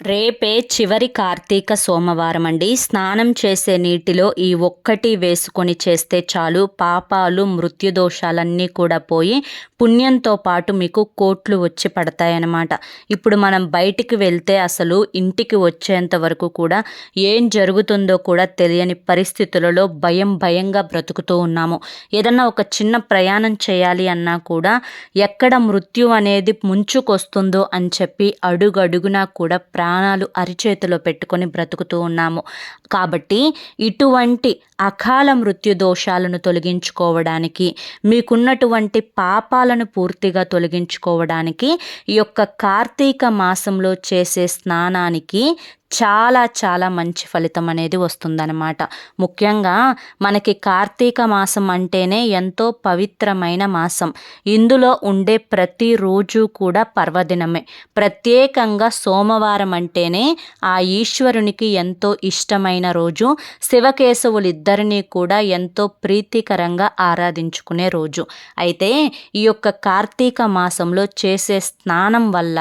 రేపే చివరి కార్తీక సోమవారం అండి. స్నానం చేసే నీటిలో ఈ ఒక్కటి వేసుకొని చేస్తే చాలు. పాపాలు మృత్యుదోషాలన్నీ కూడా పోయి పుణ్యంతో పాటు మీకు కోట్లు వచ్చి పడతాయన్నమాట. ఇప్పుడు మనం బయటికి వెళ్తే అసలు ఇంటికి వచ్చేంత వరకు కూడా ఏం జరుగుతుందో కూడా తెలియని పరిస్థితులలో భయం భయంగా బ్రతుకుతూ ఉన్నాము. ఏదన్నా ఒక చిన్న ప్రయాణం చేయాలి అన్నా కూడా ఎక్కడ మృత్యు అనేది ముంచుకొస్తుందో అని చెప్పి అడుగడుగునా కూడా ప్రాణాలు అరిచేతిలో పెట్టుకొని బ్రతుకుతూ ఉన్నాము. కాబట్టి ఇటువంటి అకాల మృత్యు దోషాలను తొలగించుకోవడానికి మీకున్నటువంటి పాపాలను పూర్తిగా తొలగించుకోవడానికి ఈ యొక్క కార్తీక మాసంలో చేసే స్నానానికి చాలా చాలా మంచి ఫలితం అనేది వస్తుందన్నమాట. ముఖ్యంగా మనకి కార్తీక మాసం అంటేనే ఎంతో పవిత్రమైన మాసం. ఇందులో ఉండే ప్రతిరోజు కూడా పర్వదినమే. ప్రత్యేకంగా సోమవారం అంటేనే ఆ ఈశ్వరునికి ఎంతో ఇష్టమైన రోజు. శివకేశవులిద్దరినీ కూడా ఎంతో ప్రీతికరంగా ఆరాధించుకునే రోజు. అయితే ఈ యొక్క కార్తీక మాసంలో చేసే స్నానం వల్ల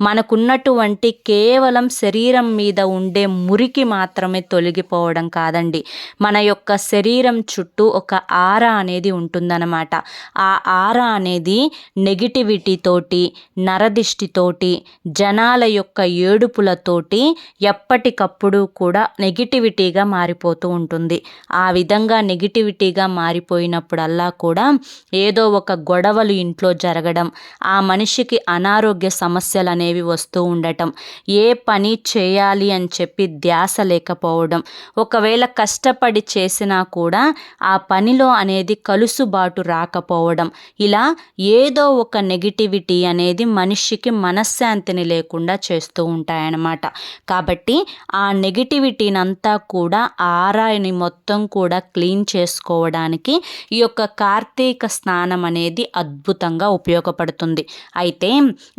మనకున్నటువంటి కేవలం శరీరం మీద మీద ఉండే మురికి మాత్రమే తొలగిపోవడం కాదండి. మన యొక్క శరీరం చుట్టూ ఒక ఆర అనేది ఉంటుందన్నమాట. ఆ ఆర అనేది నెగిటివిటీతోటి నరదిష్టితోటి జనాల యొక్క ఏడుపులతోటి ఎప్పటికప్పుడు కూడా నెగిటివిటీగా మారిపోతూ ఉంటుంది. ఆ విధంగా నెగిటివిటీగా మారిపోయినప్పుడల్లా కూడా ఏదో ఒక గొడవలు ఇంట్లో జరగడం ఆ మనిషికి అనారోగ్య సమస్యలు అనేవి వస్తూ ఉండటం ఏ పని చేయాలి చేయాలి అని చెప్పి ధ్యాస లేకపోవడం. ఒకవేళ కష్టపడి చేసినా కూడా ఆ పనిలో అనేది కలుసుబాటు రాకపోవడం. ఇలా ఏదో ఒక నెగిటివిటీ అనేది మనిషికి మనశ్శాంతిని లేకుండా చేస్తూ ఉంటాయన్నమాట. కాబట్టి ఆ నెగిటివిటీని అంతా కూడా ఆరాయిని మొత్తం కూడా క్లీన్ చేసుకోవడానికి ఈ యొక్క కార్తీక స్నానం అనేది అద్భుతంగా ఉపయోగపడుతుంది. అయితే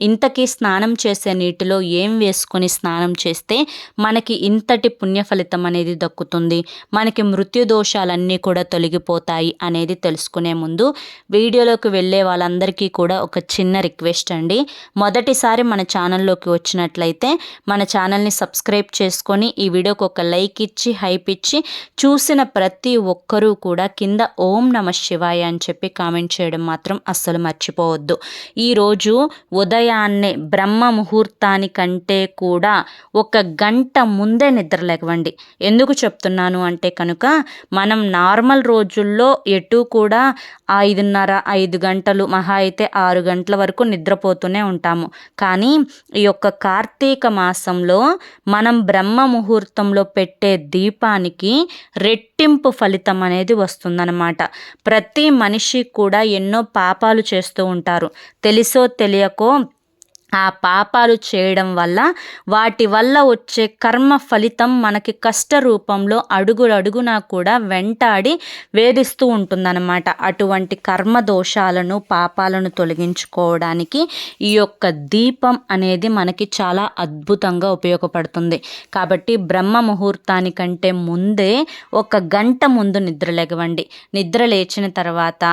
ఇంతకీ స్నానం చేసే నీటిలో ఏం వేసుకొని స్నానం చేస్తే మనకి ఇంతటి పుణ్య ఫలితం అనేది దక్కుతుంది. మనకి మృత్యు దోషాలన్నీ కూడా తొలగిపోతాయి అనేది తెలుసుకునే ముందు వీడియోలోకి వెళ్ళే వాళ్ళందరికీ కూడా ఒక చిన్న రిక్వెస్ట్ అండి. మొదటిసారి మన ఛానల్లోకి వచ్చినట్లయితే మన ఛానల్ని సబ్స్క్రైబ్ చేసుకొని ఈ వీడియోకి ఒక లైక్ ఇచ్చి హైప్ ఇచ్చి చూసిన ప్రతి ఒక్కరూ కూడా కింద ఓం నమ శివాయ అని చెప్పి కామెంట్ చేయడం మాత్రం అస్సలు మర్చిపోవద్దు. ఈరోజు ఉదయాన్నే బ్రహ్మ ముహూర్తానికంటే కూడా ఒక గంట ముందే నిద్రలేకవండి ఎందుకు చెప్తున్నాను అంటే కనుక మనం నార్మల్ రోజుల్లో ఎటు కూడా ఐదున్నర ఐదు గంటలు మహా అయితే ఆరు గంటల వరకు నిద్రపోతూనే ఉంటాము. కానీ ఈ యొక్క కార్తీక మాసంలో మనం బ్రహ్మ ముహూర్తంలో పెట్టే దీపానికి రెట్టింపు ఫలితం అనేది వస్తుందన్నమాట. ప్రతి మనిషి కూడా ఎన్నో పాపాలు చేస్తూ ఉంటారు. తెలుసో తెలియకో ఆ పాపాలు చేయడం వల్ల వాటి వల్ల వచ్చే కర్మ ఫలితం మనకి కష్ట రూపంలో అడుగునా కూడా వెంటాడి వేధిస్తూ ఉంటుందన్నమాట. అటువంటి కర్మ దోషాలను పాపాలను తొలగించుకోవడానికి ఈ యొక్క దీపం అనేది మనకి చాలా అద్భుతంగా ఉపయోగపడుతుంది. కాబట్టి బ్రహ్మ ముహూర్తానికంటే ముందే ఒక గంట ముందు నిద్ర లేగవండి. నిద్ర లేచిన తర్వాత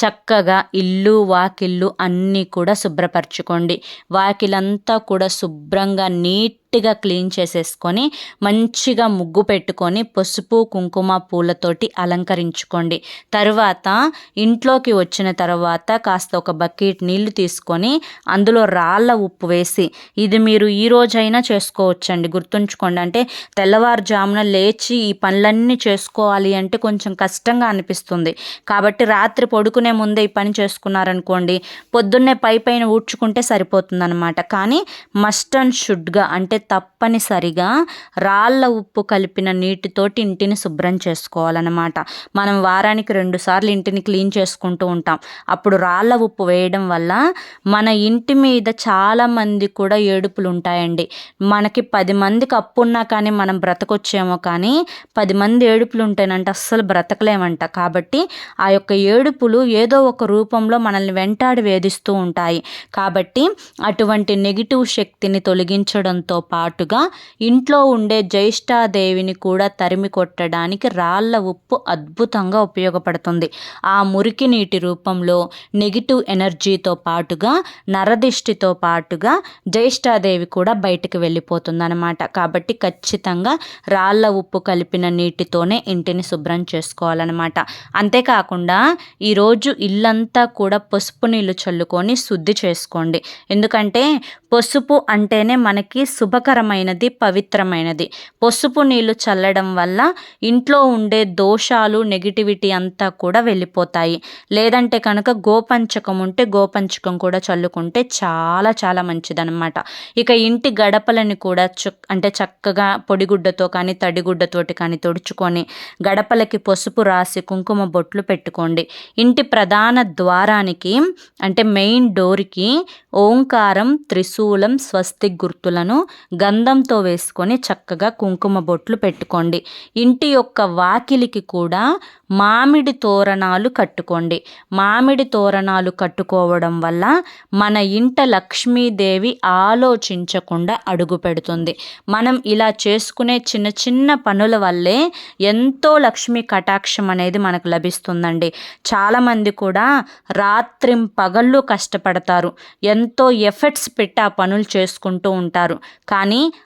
చక్కగా ఇల్లు వాకిళ్ళు అన్నీ కూడా శుభ్రపరచుకోండి. వాకిలంతా కూడా శుభ్రంగా నీట్ నీట్గా క్లీన్ చేసేసుకొని మంచిగా ముగ్గు పెట్టుకొని పసుపు కుంకుమ పూలతోటి అలంకరించుకోండి. తర్వాత ఇంట్లోకి వచ్చిన తర్వాత కాస్త ఒక బకెట్ నీళ్ళు తీసుకొని అందులో రాళ్ళ ఉప్పు వేసి ఇది మీరు ఈ రోజైనా చేసుకోవచ్చండి. గుర్తుంచుకోండి అంటే తెల్లవారుజామున లేచి ఈ పనులన్నీ చేసుకోవాలి అంటే కొంచెం కష్టంగా అనిపిస్తుంది. కాబట్టి రాత్రి పడుకునే ముందే ఈ పని చేసుకున్నారనుకోండి పొద్దున్నే పై పైన ఊడ్చుకుంటే సరిపోతుందన్నమాట. కానీ మస్ట్ అండ్ షుడ్గా అంటే తప్పనిసరిగా రాళ్ళ ఉప్పు కలిపిన నీటితోటి ఇంటిని శుభ్రం చేసుకోవాలన్నమాట. మనం వారానికి రెండు సార్లు ఇంటిని క్లీన్ చేసుకుంటూ ఉంటాం. అప్పుడు రాళ్ళ ఉప్పు వేయడం వల్ల మన ఇంటి మీద చాలామంది కూడా ఏడుపులు ఉంటాయండి మనకి పది మందికి అప్పు ఉన్నా కానీ మనం బ్రతకొచ్చేమో కానీ పది మంది ఏడుపులు ఉంటేనంటే అస్సలు బ్రతకలేమంట. కాబట్టి ఆ యొక్క ఏడుపులు ఏదో ఒక రూపంలో మనల్ని వెంటాడి వేధిస్తూ ఉంటాయి. కాబట్టి అటువంటి నెగిటివ్ శక్తిని తొలగించడంతో పాటుగా ఇంట్లో ఉండే జ్యేష్ఠాదేవిని కూడా తరిమి కొట్టడానికి రాళ్ళ ఉప్పు అద్భుతంగా ఉపయోగపడుతుంది. ఆ మురికి నీటి రూపంలో నెగిటివ్ ఎనర్జీతో పాటుగా నరదిష్టితో పాటుగా జ్యేష్ఠాదేవి కూడా బయటకు వెళ్ళిపోతుంది అనమాట కాబట్టి ఖచ్చితంగా రాళ్ళ ఉప్పు కలిపిన నీటితోనే ఇంటిని శుభ్రం చేసుకోవాలన్నమాట. అంతేకాకుండా ఈరోజు ఇల్లంతా కూడా పసుపు నీళ్ళు చల్లుకొని శుద్ధి చేసుకోండి. ఎందుకంటే పసుపు అంటేనే మనకి శుభ శుభకరమైనది పవిత్రమైనది. పసుపు నీళ్ళు చల్లడం వల్ల ఇంట్లో ఉండే దోషాలు నెగిటివిటీ అంతా కూడా వెళ్ళిపోతాయి. లేదంటే కనుక గోపంచకం ఉంటే గోపంచకం కూడా చల్లుకుంటే చాలా చాలా మంచిదన్నమాట. ఇక ఇంటి గడపలని కూడా అంటే చక్కగా పొడిగుడ్డతో కానీ తడిగుడ్డతోటి కానీ తుడుచుకొని గడపలకి పసుపు రాసి కుంకుమ బొట్లు పెట్టుకోండి. ఇంటి ప్రధాన ద్వారానికి అంటే మెయిన్ డోర్కి ఓంకారం త్రిశూలం స్వస్తిక్ గుర్తులను గంధంతో వేసుకొని చక్కగా కుంకుమ బొట్లు పెట్టుకోండి. ఇంటి యొక్క వాకిలికి కూడా మామిడి తోరణాలు కట్టుకోండి. మామిడి తోరణాలు కట్టుకోవడం వల్ల మన ఇంట లక్ష్మీదేవి ఆలోచించకుండా అడుగు పెడుతుంది. మనం ఇలా చేసుకునే చిన్న చిన్న పనుల వల్లే ఎంతో లక్ష్మీ కటాక్షం అనేది మనకు లభిస్తుందండి. చాలామంది కూడా రాత్రిం పగళ్ళు కష్టపడతారు. ఎంతో ఎఫర్ట్స్ పెట్టి ఆ పనులు చేసుకుంటూ ఉంటారు. కానీ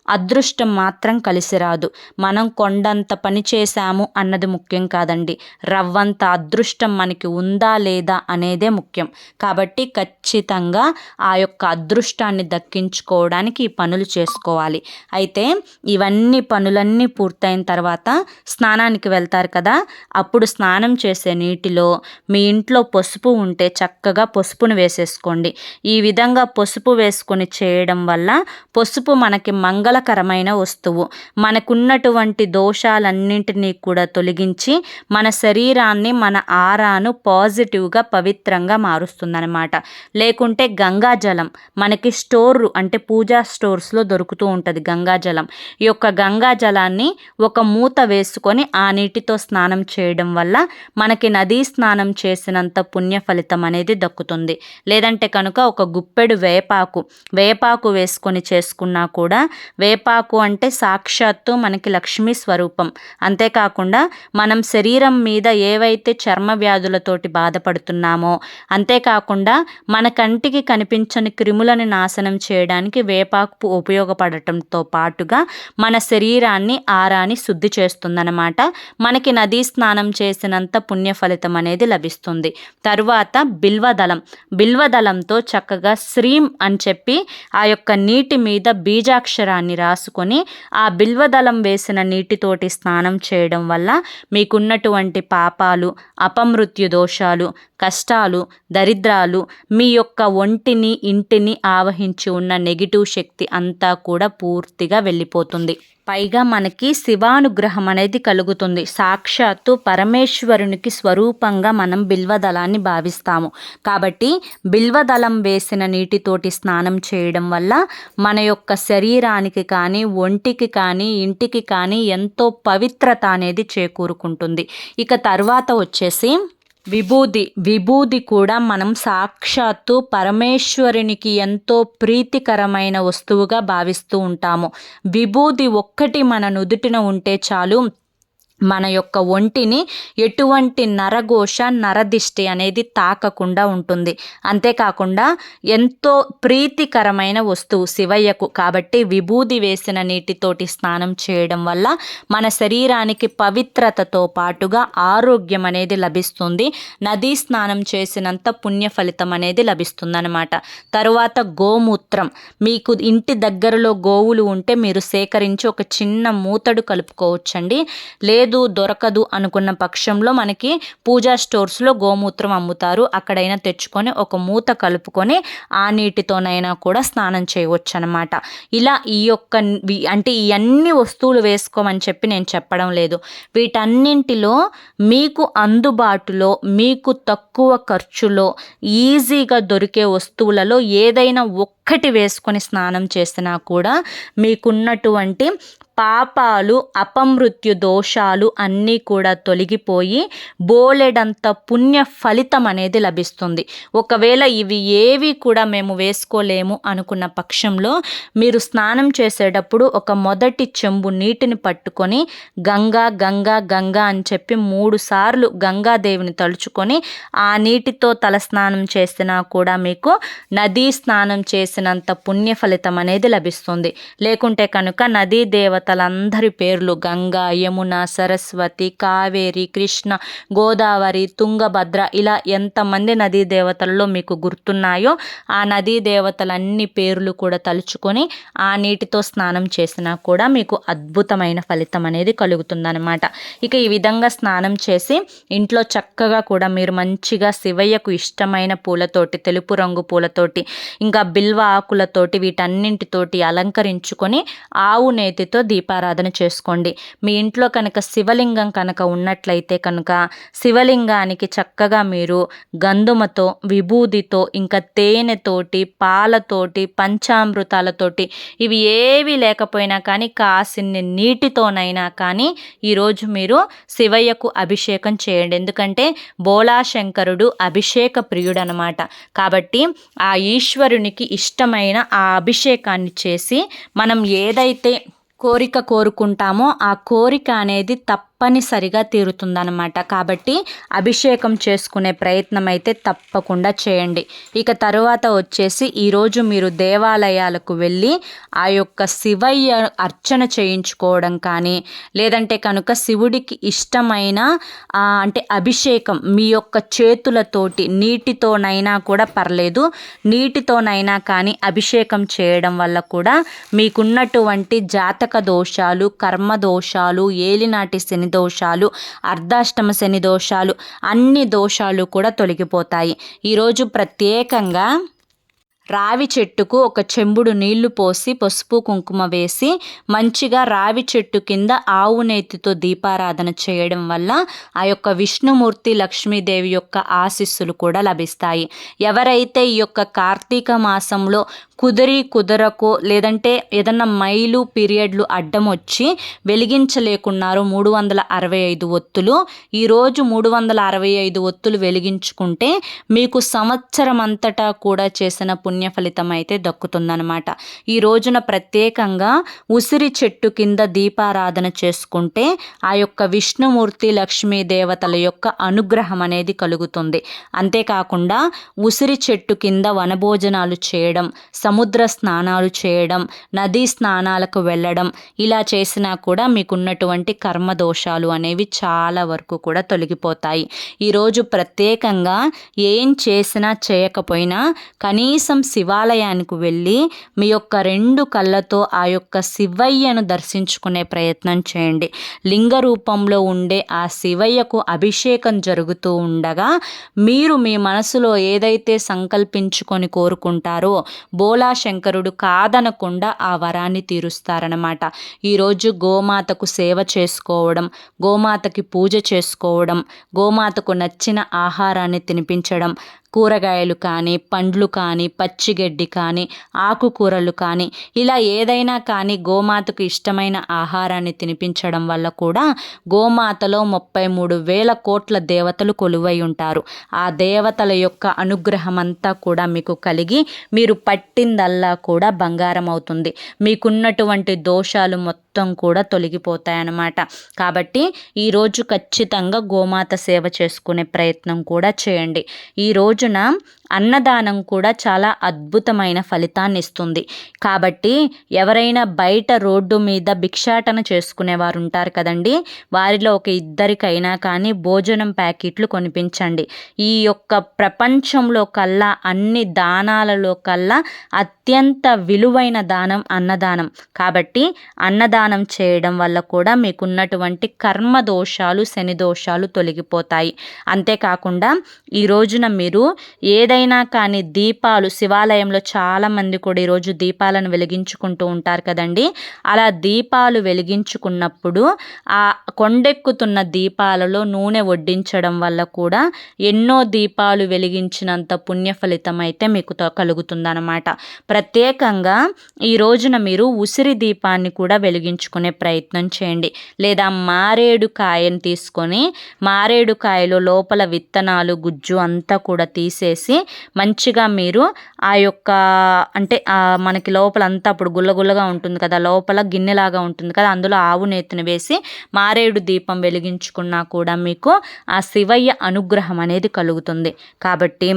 అదృష్టం మాత్రం కలిసి రాదు మనం కొండంత పని చేశాము అన్నది ముఖ్యం కాదండి. రవ్వంత అదృష్టం మనకి ఉందా లేదా అనేదే ముఖ్యం. కాబట్టి ఖచ్చితంగా ఆ యొక్క అదృష్టాన్ని దక్కించుకోవడానికి ఈ పనులు చేసుకోవాలి. అయితే ఇవన్నీ పనులన్నీ పూర్తయిన తర్వాత స్నానానికి వెళ్తారు కదా అప్పుడు స్నానం చేసే నీటిలో మీ ఇంట్లో పసుపు ఉంటే చక్కగా పసుపును వేసేసుకోండి. ఈ విధంగా పసుపు వేసుకొని చేయడం వల్ల పసుపు మనకి మంగళకరమైన వస్తువు. మనకున్నటువంటి దోషాలన్నింటినీ కూడా తొలగించి మన శరీరాన్ని మన ఆరాను పాజిటివ్గా పవిత్రంగా మారుస్తుందన్నమాట. లేకుంటే గంగాజలం మనకి స్టోర్ అంటే పూజా స్టోర్స్లో దొరుకుతూ ఉంటుంది గంగాజలం ఈ యొక్క గంగాజలాన్ని ఒక మూత వేసుకొని ఆ నీటితో స్నానం చేయడం వల్ల మనకి నదీ స్నానం చేసినంత పుణ్య ఫలితం అనేది దక్కుతుంది. లేదంటే కనుక ఒక గుప్పెడు వేపాకు వేపాకు వేసుకొని చేసుకున్నా కూడా వేపాకు అంటే సాక్షాత్తు మనకి లక్ష్మీ స్వరూపం. అంతేకాకుండా మనం శరీరం మీద ఏవైతే చర్మ వ్యాధులతోటి బాధపడుతున్నామో అంతేకాకుండా మన కంటికి కనిపించని క్రిములను నాశనం చేయడానికి వేపాకు ఉపయోగపడటంతో పాటుగా మన శరీరాన్ని ఆరాని శుద్ధి చేస్తుందన్నమాట. మనకి నదీ స్నానం చేసినంత పుణ్య ఫలితం అనేది లభిస్తుంది. తరువాత బిల్వదళం బిల్వదళంతో చక్కగా శ్రీం అని చెప్పి ఆ యొక్క నీటి మీద బీజా బీజాక్షరాన్ని రాసుకొని ఆ బిల్వదళం వేసిన నీటితోటి స్నానం చేయడం వల్ల మీకున్నటువంటి పాపాలు అపమృత్యు దోషాలు కష్టాలు దరిద్రాలు మీ యొక్క ఒంటిని ఇంటిని ఆవహించి ఉన్న నెగిటివ్ శక్తి అంతా కూడా పూర్తిగా వెళ్ళిపోతుంది. పైగా మనకి శివానుగ్రహం అనేది కలుగుతుంది. సాక్షాత్తు పరమేశ్వరునికి స్వరూపంగా మనం బిల్వదళాన్ని భావిస్తాము. కాబట్టి బిల్వదళం వేసిన నీటితోటి స్నానం చేయడం వల్ల మన యొక్క శరీరానికి కానీ ఒంటికి కానీ ఇంటికి కానీ ఎంతో పవిత్రత అనేది చేకూరుకుంటుంది. ఇక తర్వాత వచ్చేసి విభూది విభూది కూడా మనం సాక్షాత్తు పరమేశ్వరునికి ఎంతో ప్రీతికరమైన వస్తువుగా భావిస్తూ ఉంటాము. విభూది ఒక్కటి మన నుదుటిన ఉంటే చాలు మన యొక్క ఒంటిని ఎటువంటి నరఘోష నరదిష్టి అనేది తాకకుండా ఉంటుంది. అంతేకాకుండా ఎంతో ప్రీతికరమైన వస్తువు శివయ్యకు. కాబట్టి విభూది వేసిన నీటితోటి స్నానం చేయడం వల్ల మన శరీరానికి పవిత్రతతో పాటుగా ఆరోగ్యం అనేది లభిస్తుంది. నదీ స్నానం చేసినంత పుణ్య ఫలితం అనేది లభిస్తుందన్నమాట. తరువాత గోమూత్రం. మీకు ఇంటి దగ్గరలో గోవులు ఉంటే మీరు సేకరించి ఒక చిన్న మూతడు కలుపుకోవచ్చండి. లేదు లేదు దొరకదు అనుకున్న పక్షంలో మనకి పూజా స్టోర్స్లో గోమూత్రం అమ్ముతారు. అక్కడైనా తెచ్చుకొని ఒక మూత కలుపుకొని ఆ నీటితోనైనా కూడా స్నానం చేయవచ్చు అనమాట ఇలా ఈ యొక్క అంటే ఈ అన్ని వస్తువులు వేసుకోమని చెప్పి నేను చెప్పడం లేదు. వీటన్నింటిలో మీకు అందుబాటులో మీకు తక్కువ ఖర్చులో ఈజీగా దొరికే వస్తువులలో ఏదైనా ఒక్కటి వేసుకొని స్నానం చేసినా కూడా మీకున్నటువంటి పాపాలు అపమృత్యు దోషాలు అన్నీ కూడా తొలగిపోయి బోలెడంత పుణ్య ఫలితం అనేది లభిస్తుంది. ఒకవేళ ఇవి ఏవి కూడా మేము వేసుకోలేము అనుకున్న పక్షంలో మీరు స్నానం చేసేటప్పుడు ఒక మొదటి చెంబు నీటిని పట్టుకొని గంగా గంగా గంగా అని చెప్పి మూడు సార్లు గంగాదేవిని తలుచుకొని ఆ నీటితో తల స్నానం చేసినా కూడా మీకు నదీ స్నానం చేసినంత పుణ్య ఫలితం అనేది లభిస్తుంది. లేకుంటే కనుక నదీ దేవత దేవతలందరి పేర్లు గంగా యమున సరస్వతి కావేరి కృష్ణ గోదావరి తుంగభద్ర ఇలా ఎంతమంది నదీ దేవతల్లో మీకు గుర్తున్నాయో ఆ నదీ దేవతలన్ని పేర్లు కూడా తలుచుకొని ఆ నీటితో స్నానం చేసినా కూడా మీకు అద్భుతమైన ఫలితం అనేది కలుగుతుందన్నమాట. ఇక ఈ విధంగా స్నానం చేసి ఇంట్లో చక్కగా కూడా మీరు మంచిగా శివయ్యకు ఇష్టమైన పూలతోటి తెలుపు రంగు పూలతోటి ఇంకా బిల్వ ఆకులతోటి వీటన్నింటితోటి అలంకరించుకొని ఆవు నేతితో దీపారాధన చేసుకోండి. మీ ఇంట్లో కనుక శివలింగం కనుక ఉన్నట్లయితే కనుక శివలింగానికి చక్కగా మీరు గంధుమతో విభూదితో ఇంకా తేనెతోటి పాలతోటి పంచామృతాలతోటి ఇవి ఏవి లేకపోయినా కానీ కాసిన్ని నీటితోనైనా కానీ ఈరోజు మీరు శివయ్యకు అభిషేకం చేయండి. ఎందుకంటే బోలాశంకరుడు అభిషేక ప్రియుడు అనమాట కాబట్టి ఆ ఈశ్వరునికి ఇష్టమైన ఆ అభిషేకాన్ని చేసి మనం ఏదైతే కోరిక కోరుకుంటామో ఆ కోరిక అనేది తప్ప తప్పనిసరిగా తీరుతుందనమాట కాబట్టి అభిషేకం చేసుకునే ప్రయత్నం అయితే తప్పకుండా చేయండి. ఇక తరువాత వచ్చేసి ఈరోజు మీరు దేవాలయాలకు వెళ్ళి ఆ యొక్క శివయ్య అర్చన చేయించుకోవడం కానీ లేదంటే కనుక శివుడికి ఇష్టమైన అంటే అభిషేకం మీ యొక్క చేతులతోటి నీటితోనైనా కూడా పర్లేదు. నీటితోనైనా కానీ అభిషేకం చేయడం వల్ల కూడా మీకున్నటువంటి జాతక దోషాలు కర్మ దోషాలు ఏలినాటి శని దోషాలు అర్ధాష్టమ శని దోషాలు అన్ని దోషాలు కూడా తొలగిపోతాయి. ఈరోజు ప్రత్యేకంగా రావి చెట్టుకు ఒక చెంబుడు నీళ్ళు పోసి పసుపు కుంకుమ వేసి మంచిగా రావి చెట్టు కింద ఆవు నేతితో దీపారాధన చేయడం వల్ల ఆ యొక్క విష్ణుమూర్తి లక్ష్మీదేవి యొక్క ఆశీస్సులు కూడా లభిస్తాయి. ఎవరైతే ఈ యొక్క కార్తీక మాసంలో కుదిరి కుదరకో లేదంటే ఏదన్నా మైలు పీరియడ్లు అడ్డం వచ్చి వెలిగించలేకున్నారు మూడు వందల అరవై ఐదు ఒత్తులు ఈరోజు మూడు వందల అరవై ఐదు ఒత్తులు వెలిగించుకుంటే మీకు సంవత్సరం అంతటా కూడా చేసిన పుణ్య ఫలితం అయితే దక్కుతుందనమాట ఈ రోజున ప్రత్యేకంగా ఉసిరి చెట్టు కింద దీపారాధన చేసుకుంటే ఆ యొక్క విష్ణుమూర్తి లక్ష్మీ దేవతల యొక్క అనుగ్రహం అనేది కలుగుతుంది. అంతేకాకుండా ఉసిరి చెట్టు కింద వనభోజనాలు చేయడం సముద్ర స్నానాలు చేయడం నదీ స్నానాలకు వెళ్ళడం ఇలా చేసినా కూడా మీకున్నటువంటి కర్మ దోషాలు అనేవి చాలా వరకు కూడా తొలగిపోతాయి. ఈరోజు ప్రత్యేకంగా ఏం చేసినా చేయకపోయినా కనీసం శివాలయానికి వెళ్ళి మీ యొక్క రెండు కళ్ళతో ఆ యొక్క శివయ్యను దర్శించుకునే ప్రయత్నం చేయండి. లింగ రూపంలో ఉండే ఆ శివయ్యకు అభిషేకం జరుగుతూ ఉండగా మీరు మీ మనసులో ఏదైతే సంకల్పించుకొని కోరుకుంటారో బోలా శంకరుడు కాదనకుండా ఆ వరాన్ని తీరుస్తారనమాట ఈరోజు గోమాతకు సేవ చేసుకోవడం గోమాతకి పూజ చేసుకోవడం గోమాతకు నచ్చిన ఆహారాన్ని తినిపించడం కూరగాయలు కానీ పండ్లు కానీ పచ్చిగడ్డి కానీ ఆకుకూరలు కానీ ఇలా ఏదైనా కానీ గోమాతకు ఇష్టమైన ఆహారాన్ని తినిపించడం వల్ల కూడా గోమాతలో ముప్పై మూడు వేల కోట్ల దేవతలు కొలువై ఉంటారు. ఆ దేవతల యొక్క అనుగ్రహం అంతా కూడా మీకు కలిగి మీరు పట్టిందల్లా కూడా బంగారం అవుతుంది మీకున్నటువంటి దోషాలు మొత్తం మొత్తం కూడా తొలగిపోతాయన్నమాట. కాబట్టి ఈరోజు ఖచ్చితంగా గోమాత సేవ చేసుకునే ప్రయత్నం కూడా చేయండి. ఈ రోజున అన్నదానం కూడా చాలా అద్భుతమైన ఫలితాన్ని ఇస్తుంది కాబట్టి ఎవరైనా బయట రోడ్డు మీద భిక్షాటన చేసుకునేవారు ఉంటారు కదండి. వారిలో ఒక ఇద్దరికైనా కానీ భోజనం ప్యాకెట్లు కొనిపించండి. ఈ యొక్క ప్రపంచంలో కల్లా అన్ని దానాలలో కల్లా అత్యంత విలువైన దానం అన్నదానం. కాబట్టి అన్నదానం చేయడం వల్ల కూడా మీకున్నటువంటి కర్మ దోషాలు శని దోషాలు తొలగిపోతాయి. అంతేకాకుండా ఈ రోజున మీరు ఏదైనా ఏదైనా కానీ దీపాలు శివాలయంలో చాలామంది కూడా ఈరోజు దీపాలను వెలిగించుకుంటూ ఉంటారు కదండి. అలా దీపాలు వెలిగించుకున్నప్పుడు ఆ కొండెక్కుతున్న దీపాలలో నూనె వడ్డించడం వల్ల కూడా ఎన్నో దీపాలు వెలిగించినంత పుణ్య ఫలితం అయితే మీకు కలుగుతుందన్నమాట. ప్రత్యేకంగా ఈ రోజున మీరు ఉసిరి దీపాన్ని కూడా వెలిగించుకునే ప్రయత్నం చేయండి. లేదా మారేడు కాయను తీసుకొని మారేడు కాయలో లోపల విత్తనాలు గుజ్జు అంతా కూడా తీసేసి మంచిగా మీరు ఆ యొక్క అంటే మనకి లోపల అంతా అప్పుడు గుల్లగుల్లగా ఉంటుంది కదా లోపల గిన్నెలాగా ఉంటుంది కదా అందులో ఆవు నేతిని వేసి మారేడు దీపం వెలిగించుకున్నా కూడా మీకు ఆ శివయ్య అనుగ్రహం అనేది కలుగుతుంది. కాబట్టి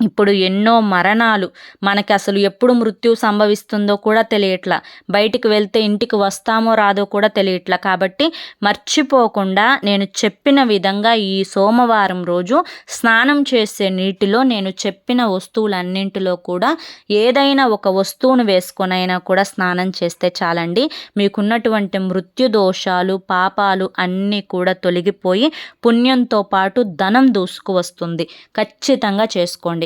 ఇప్పుడు ఎన్నో మరణాలు మనకి అసలు ఎప్పుడు మృత్యు సంభవిస్తుందో కూడా తెలియట్లా. బయటికి వెళ్తే ఇంటికి వస్తామో రాదో కూడా తెలియట్లా. కాబట్టి మర్చిపోకుండా నేను చెప్పిన విధంగా ఈ సోమవారం రోజు స్నానం చేసే నీటిలో నేను చెప్పిన వస్తువులన్నింటిలో కూడా ఏదైనా ఒక వస్తువును వేసుకొనైనా కూడా స్నానం చేస్తే చాలండి. మీకున్నటువంటి మృత్యు దోషాలు పాపాలు అన్నీ కూడా తొలగిపోయి పుణ్యంతో పాటు ధనం దూసుకు వస్తుంది ఖచ్చితంగా చేసుకోండి.